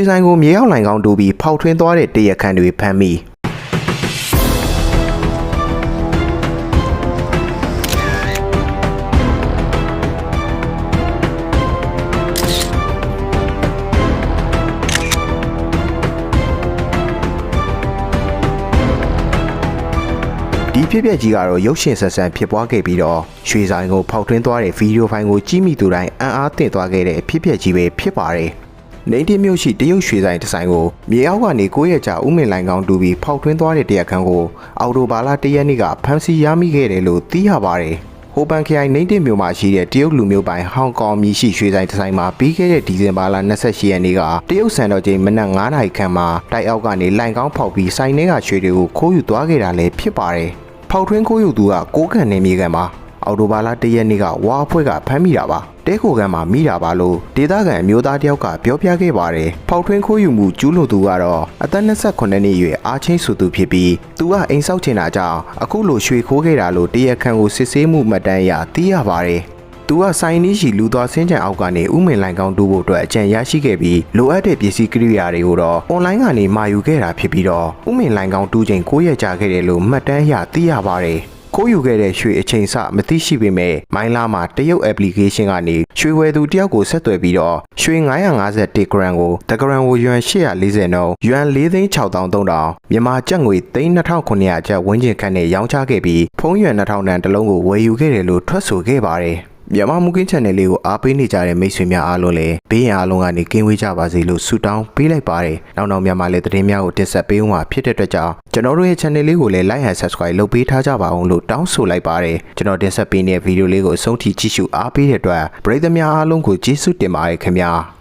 ွှေဆိုင်ကိုမြေရောက်လိုင်ကောင်းတူပြီးဖောက်ထွင်းသွားတဲ့တရခန့်တွေဖမ်းမိဒီဖြစ်ပျက်ကြီးကတော့ရုပ်ရှင်ဆက်ဆန်ဖြစ်ပွားခဲ့ပြီးတော့ရွှေဆိုင်ကိုဖောက်ထွင်းသွားတဲ့ဗီဒီယိုဖိုင်ကိုကြည့်မိသူတိုင်းအံ့အားသင့်သွားခဲ့တဲ့ဖြစ်ပျက်ကြီးပဲဖြစ်ပါတယ်။ နေတင်မြို့ရှိတရုတ်ရွှေဆိုင်တစ်ဆိုင်ကိုမြေအောက်ကနေ9ရက်ကြာဥမင်လိုင်ကောင်းတူပြီးဖောက်ထွင်းသွားတဲ့တရားခံကိုအော်တိုဘာလာ1ရက်နေ့ကဖမ်းဆီးရမိခဲ့တယ်လို့သိရပါတယ်။ဟိုပန်ခရိုင်နေတင်မြို့မှာရှိတဲ့တရုတ်လူမျိုးပိုင်ဟောင်ကောင်မြရှိရွှေဆိုင်တစ်ဆိုင်မှာပြီးခဲ့တဲ့ဒီဇင်ဘာလ28ရက်နေ့ကတရုတ်စံတော်ချိန်မနက်9နာရီခန့်မှာတိုက်အောက်ကနေလိုင်ကောင်းဖောက်ပြီးဆိုင်ထဲကရွှေတွေကိုခိုးယူသွားခဲ့တာလည်းဖြစ်ပါတယ်။ဖောက်ထွင်းခိုးယူသူကကိုးကန်နေမြေကန်မှာ အော်တိုဘာလ၁ရက်နေ့ကဝါအဖွဲ့ကဖမ်းမိတာပါတဲခိုကန်မှာမိတာပါလို့ဒေသခံအမျိုးသားတယောက်ကပြောပြခဲ့ပါတယ်ဖောက်ထွင်းခိုးယူမှုကျူးလွန်သူကတော့အသက်28နှစ်အရွယ်အားချင်းစုသူဖြစ်ပြီးသူကအိမ်ဆောက်ချင်တာကြောင့်အခုလိုရွှေခိုးခဲ့တာလို့တရားခံကိုစစ်ဆေးမှုမှတ်တမ်းအရသိရပါတယ်သူကဆိုင်နီးရှိလူသွားစင်းကြံအောက်ကနေဥမင်လိုင်ကောင်းတူဖို့အတွက်အကြံရရှိခဲ့ပြီးလိုအပ်တဲ့ပစ္စည်းကိရိယာတွေကိုတော့အွန်လိုင်းကနေမှာယူခဲ့တာဖြစ်ပြီးတော့ဥမင်လိုင်ကောင်းတူချိန်9ရက်ကြာခဲ့တယ်လို့မှတ်တမ်းအရသိရပါတယ် ခိုးယူခဲ့တဲ့ရွှေအချိန်စမသိရှိပေမဲ့မိုင်းလာမှာတရုတ် application ကနေရွှေဝယ်သူတယောက်ကိုဆက်သွယ်ပြီးတော့ရွှေ951 gram ကိုတဂရမ်ကိုယွမ်840နှုန်းယွမ်4,6300မြန်မာကျပ်ငွေ3,900ကျပ်ဝန်းကျင်ခန့်နဲ့ရောင်းချခဲ့ပြီးဖုံးရွမ်2000တန်တစ်လုံးကိုဝယ်ယူခဲ့တယ်လို့ထွက်ဆိုခဲ့ပါတယ် မြန်မာမူကင်း channel လေးကိုအားပေးနေကြတဲ့မိတ်ဆွေများအားလုံးလည်းဘေးရန်အားလုံးကနေကင်းဝေးကြပါစေလို့ဆုတောင်းပေးလိုက်ပါတယ်။နောက်နောက်မြန်မာလည်းသတင်းများကိုတင်ဆက်ပေးဦးမှာဖြစ်တဲ့အတွက်ကြောင့်ကျွန်တော်တို့ရဲ့ channel လေးကိုလည်း like and subscribe လုပ်ပေးထားကြပါအောင်လို့တောင်းဆိုလိုက်ပါတယ်။ကျွန်တော်တင်ဆက်ပေးနေတဲ့ဗီဒီယိုလေးကိုအဆုံးထိကြည့်ရှုအားပေးတဲ့အတွက်ပရိသတ်များအားလုံးကိုကျေးဇူးတင်ပါတယ်ခင်ဗျာ။